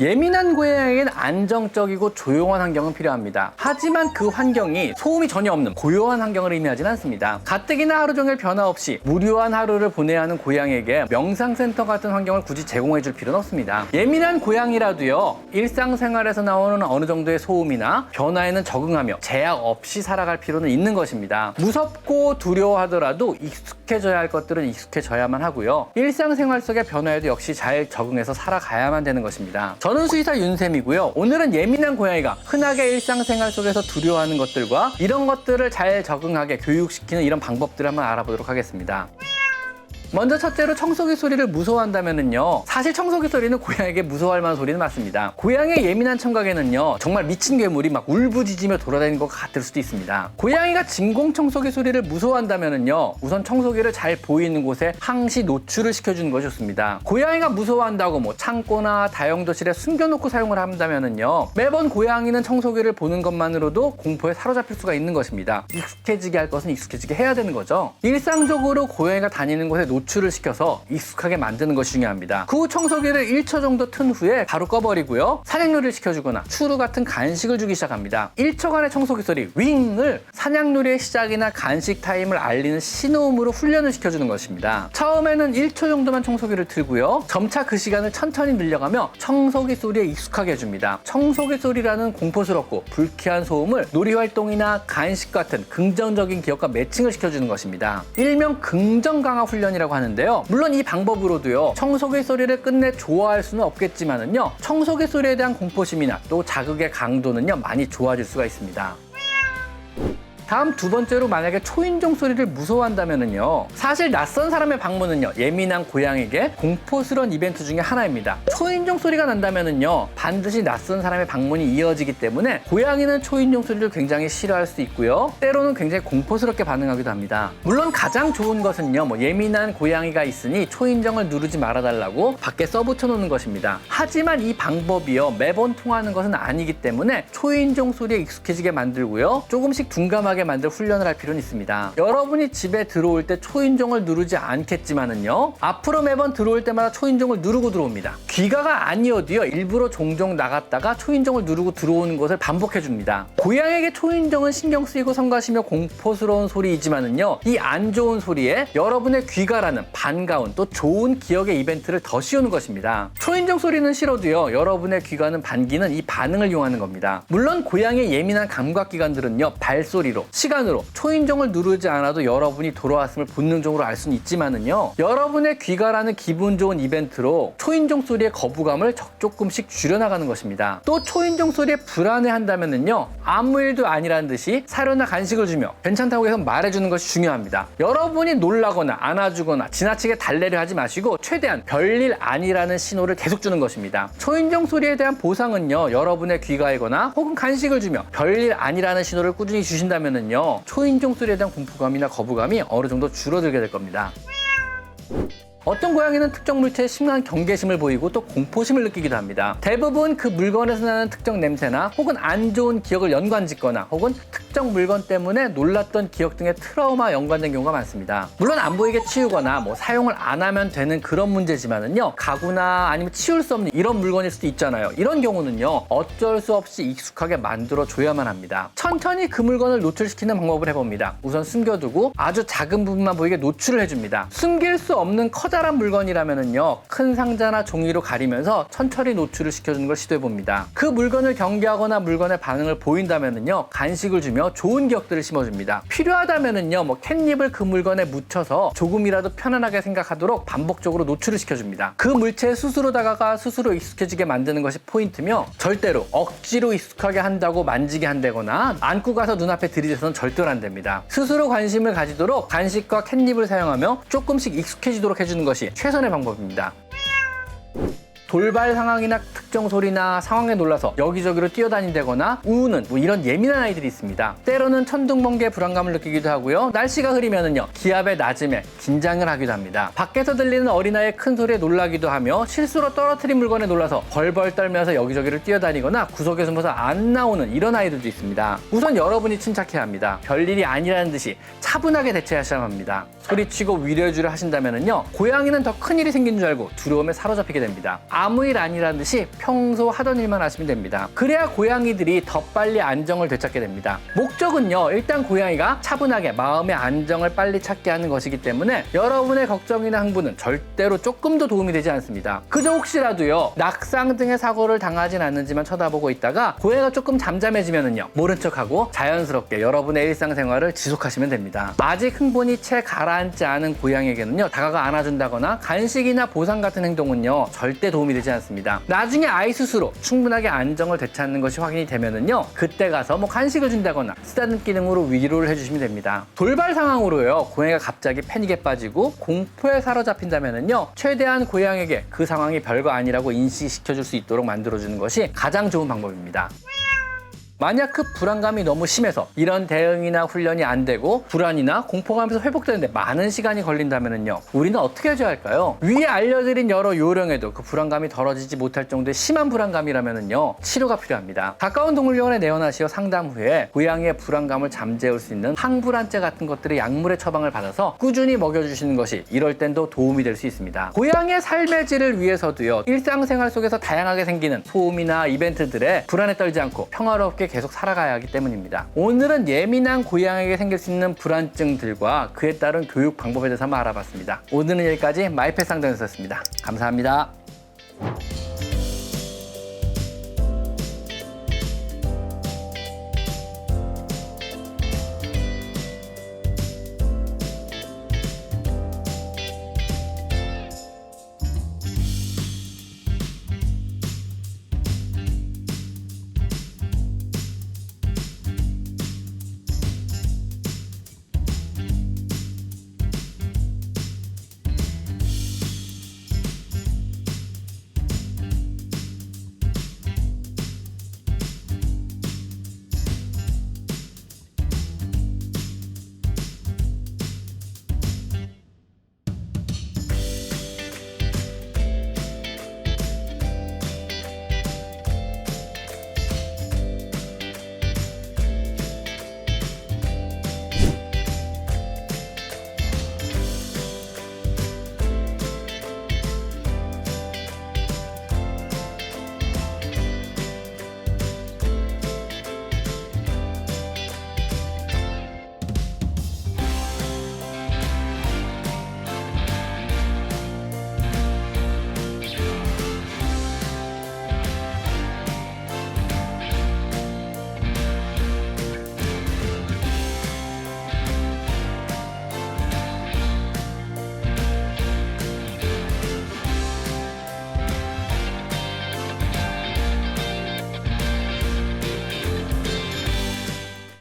예민한 고양이에겐 안정적이고 조용한 환경은 필요합니다. 하지만 그 환경이 소음이 전혀 없는 고요한 환경을 의미하진 않습니다. 가뜩이나 하루 종일 변화 없이 무료한 하루를 보내야 하는 고양이에게 명상센터 같은 환경을 굳이 제공해 줄 필요는 없습니다. 예민한 고양이라도요, 일상생활에서 나오는 어느 정도의 소음이나 변화에는 적응하며 제약 없이 살아갈 필요는 있는 것입니다. 무섭고 두려워하더라도 익숙해져야 할 것들은 익숙해져야만 하고요. 일상생활 속의 변화에도 역시 잘 적응해서 살아가야만 되는 것입니다. 저는 수의사 윤쌤이고요. 오늘은 예민한 고양이가 흔하게 일상생활 속에서 두려워하는 것들과 이런 것들을 잘 적응하게 교육시키는 이런 방법들을 한번 알아보도록 하겠습니다. 먼저 첫째로 청소기 소리를 무서워한다면은요. 사실 청소기 소리는 고양이에게 무서워할 만한 소리는 맞습니다. 고양이의 예민한 청각에는요. 정말 미친 괴물이 막 울부짖으며 돌아다니는 것 같을 수도 있습니다. 고양이가 진공 청소기 소리를 무서워한다면은요. 우선 청소기를 잘 보이는 곳에 항시 노출을 시켜주는 것이 좋습니다. 고양이가 무서워한다고 뭐 창고나 다용도실에 숨겨놓고 사용을 한다면은요. 매번 고양이는 청소기를 보는 것만으로도 공포에 사로잡힐 수가 있는 것입니다. 익숙해지게 할 것은 익숙해지게 해야 되는 거죠. 일상적으로 고양이가 다니는 곳에 노출 을 시켜서 익숙하게 만드는 것이 중요합니다. 그 후 청소기를 1초 정도 튼 후에 바로 꺼버리고요. 사냥놀이를 시켜주거나 추루 같은 간식을 주기 시작합니다. 1초간의 청소기 소리 윙을 사냥놀이의 시작이나 간식 타임을 알리는 신호음으로 훈련을 시켜주는 것입니다. 처음에는 1초 정도만 청소기를 틀고요. 점차 그 시간을 천천히 늘려가며 청소기 소리에 익숙하게 해줍니다. 청소기 소리라는 공포스럽고 불쾌한 소음을 놀이 활동이나 간식 같은 긍정적인 기억과 매칭을 시켜주는 것입니다. 일명 긍정 강화 훈련이라고 하는데요. 물론 이 방법으로도요. 청소기 소리를 끝내 좋아할 수는 없겠지만은요. 청소기 소리에 대한 공포심이나 또 자극의 강도는요. 많이 좋아질 수가 있습니다. 다음 두 번째로 만약에 초인종 소리를 무서워한다면은요 사실 낯선 사람의 방문은요 예민한 고양이에게 공포스러운 이벤트 중에 하나입니다. 초인종 소리가 난다면은요 반드시 낯선 사람의 방문이 이어지기 때문에 고양이는 초인종 소리를 굉장히 싫어할 수 있고요 때로는 굉장히 공포스럽게 반응하기도 합니다. 물론 가장 좋은 것은요 뭐 예민한 고양이가 있으니 초인종을 누르지 말아달라고 밖에 써붙여 놓는 것입니다. 하지만 이 방법이요 매번 통하는 것은 아니기 때문에 초인종 소리에 익숙해지게 만들고요 조금씩 둔감하게 만들 훈련을 할 필요는 있습니다. 여러분이 집에 들어올 때 초인종을 누르지 않겠지만은요. 앞으로 매번 들어올 때마다 초인종을 누르고 들어옵니다. 귀가가 아니어도요. 일부러 종종 나갔다가 초인종을 누르고 들어오는 것을 반복해 줍니다. 고양이에게 초인종은 신경 쓰이고 성가시며 공포스러운 소리이지만은요. 이 안 좋은 소리에 여러분의 귀가라는 반가운 또 좋은 기억의 이벤트를 더 씌우는 것입니다. 초인종 소리는 싫어도요. 여러분의 귀가는 반기는 이 반응을 이용하는 겁니다. 물론 고양이의 예민한 감각 기관들은요. 발소리로 시간으로 초인종을 누르지 않아도 여러분이 돌아왔음을 본능적으로 알 수는 있지만은요. 여러분의 귀가라는 기분 좋은 이벤트로 초인종 소리의 거부감을 적- 조금씩 줄여나가는 것입니다. 또 초인종 소리에 불안해한다면은요. 아무 일도 아니라는 듯이 사료나 간식을 주며 괜찮다고 해서 말해주는 것이 중요합니다. 여러분이 놀라거나 안아주거나 지나치게 달래려 하지 마시고 최대한 별일 아니라는 신호를 계속 주는 것입니다. 초인종 소리에 대한 보상은요. 여러분의 귀가이거나 혹은 간식을 주며 별일 아니라는 신호를 꾸준히 주신다면 은요. 초인종 소리에 대한 공포감이나 거부감이 어느 정도 줄어들게 될 겁니다. 어떤 고양이는 특정 물체에 심한 경계심을 보이고 또 공포심을 느끼기도 합니다. 대부분 그 물건에서 나는 특정 냄새나 혹은 안 좋은 기억을 연관 짓거나 혹은 특정 물건 때문에 놀랐던 기억 등의 트라우마 연관된 경우가 많습니다. 물론 안 보이게 치우거나 뭐 사용을 안 하면 되는 그런 문제지만은요. 가구나 아니면 치울 수 없는 이런 물건일 수도 있잖아요. 이런 경우는요. 어쩔 수 없이 익숙하게 만들어 줘야만 합니다. 천천히 그 물건을 노출시키는 방법을 해봅니다. 우선 숨겨두고 아주 작은 부분만 보이게 노출을 해줍니다. 숨길 수 없는 커 다란 물건이라면은요. 큰 상자나 종이로 가리면서 천천히 노출을 시켜주는 걸 시도해 봅니다. 그 물건을 경계하거나 물건의 반응을 보인다면은요. 간식을 주며 좋은 기억들을 심어줍니다. 필요하다면은요. 뭐 캣닙을 그 물건에 묻혀서 조금이라도 편안하게 생각하도록 반복적으로 노출을 시켜줍니다. 그 물체에 스스로 다가가 스스로 익숙해지게 만드는 것이 포인트며 절대로 억지로 익숙하게 한다고 만지게 한다거나 안고 가서 눈앞에 들이대서는 절대로 안 됩니다. 스스로 관심을 가지도록 간식과 캣닙을 사용하며 조금씩 익숙해지도록 해주는 것이 최선의 방법입니다. 돌발 상황이나 특정 소리나 상황에 놀라서 여기저기로 뛰어다닌다거나 우는 뭐 이런 예민한 아이들이 있습니다. 때로는 천둥번개 불안감을 느끼기도 하고요. 날씨가 흐리면은요 기압의 낮음에 긴장을 하기도 합니다. 밖에서 들리는 어린아이의 큰 소리에 놀라기도 하며 실수로 떨어뜨린 물건에 놀라서 벌벌 떨면서 여기저기를 뛰어다니거나 구석에 숨어서 안 나오는 이런 아이들도 있습니다. 우선 여러분이 침착해야 합니다. 별일이 아니라는 듯이 차분하게 대처하셔야 합니다. 소리치고 위로해주려 하신다면은요 고양이는 더 큰 일이 생긴 줄 알고 두려움에 사로잡히게 됩니다. 아무 일 아니라는 듯이 평소 하던 일만 하시면 됩니다. 그래야 고양이들이 더 빨리 안정을 되찾게 됩니다. 목적은요, 일단 고양이가 차분하게 마음의 안정을 빨리 찾게 하는 것이기 때문에 여러분의 걱정이나 흥분은 절대로 조금도 도움이 되지 않습니다. 그저 혹시라도요, 낙상 등의 사고를 당하진 않는지만 쳐다보고 있다가 고양이가 조금 잠잠해지면은요, 모른 척하고 자연스럽게 여러분의 일상생활을 지속하시면 됩니다. 아직 흥분이 채 가라앉지 않은 고양이에게는요, 다가가 안아준다거나 간식이나 보상 같은 행동은요, 절대 도움이 되지 않습니다. 나중에 아이 스스로 충분하게 안정을 되찾는 것이 확인이 되면은요, 그때 가서 뭐 간식을 준다거나 쓰다듬기 등으로 위로를 해주시면 됩니다. 돌발 상황으로요, 고양이가 갑자기 패닉에 빠지고 공포에 사로잡힌다면은요, 최대한 고양이에게 그 상황이 별거 아니라고 인식시켜줄 수 있도록 만들어주는 것이 가장 좋은 방법입니다. 만약 그 불안감이 너무 심해서 이런 대응이나 훈련이 안 되고 불안이나 공포감에서 회복되는데 많은 시간이 걸린다면요 우리는 어떻게 해줘야 할까요? 위에 알려드린 여러 요령에도 그 불안감이 덜어지지 못할 정도의 심한 불안감이라면요 치료가 필요합니다. 가까운 동물병원에 내원하시어 상담 후에 고양이의 불안감을 잠재울 수 있는 항불안제 같은 것들의 약물의 처방을 받아서 꾸준히 먹여주시는 것이 이럴 땐도 도움이 될 수 있습니다. 고양이의 삶의 질을 위해서도요 일상생활 속에서 다양하게 생기는 소음이나 이벤트들에 불안에 떨지 않고 평화롭게 계속 살아가야 하기 때문입니다. 오늘은 예민한 고양이에게 생길 수 있는 불안증들과 그에 따른 교육 방법에 대해서 한번 알아봤습니다. 오늘은 여기까지 마이펫 상담이었습니다. 감사합니다.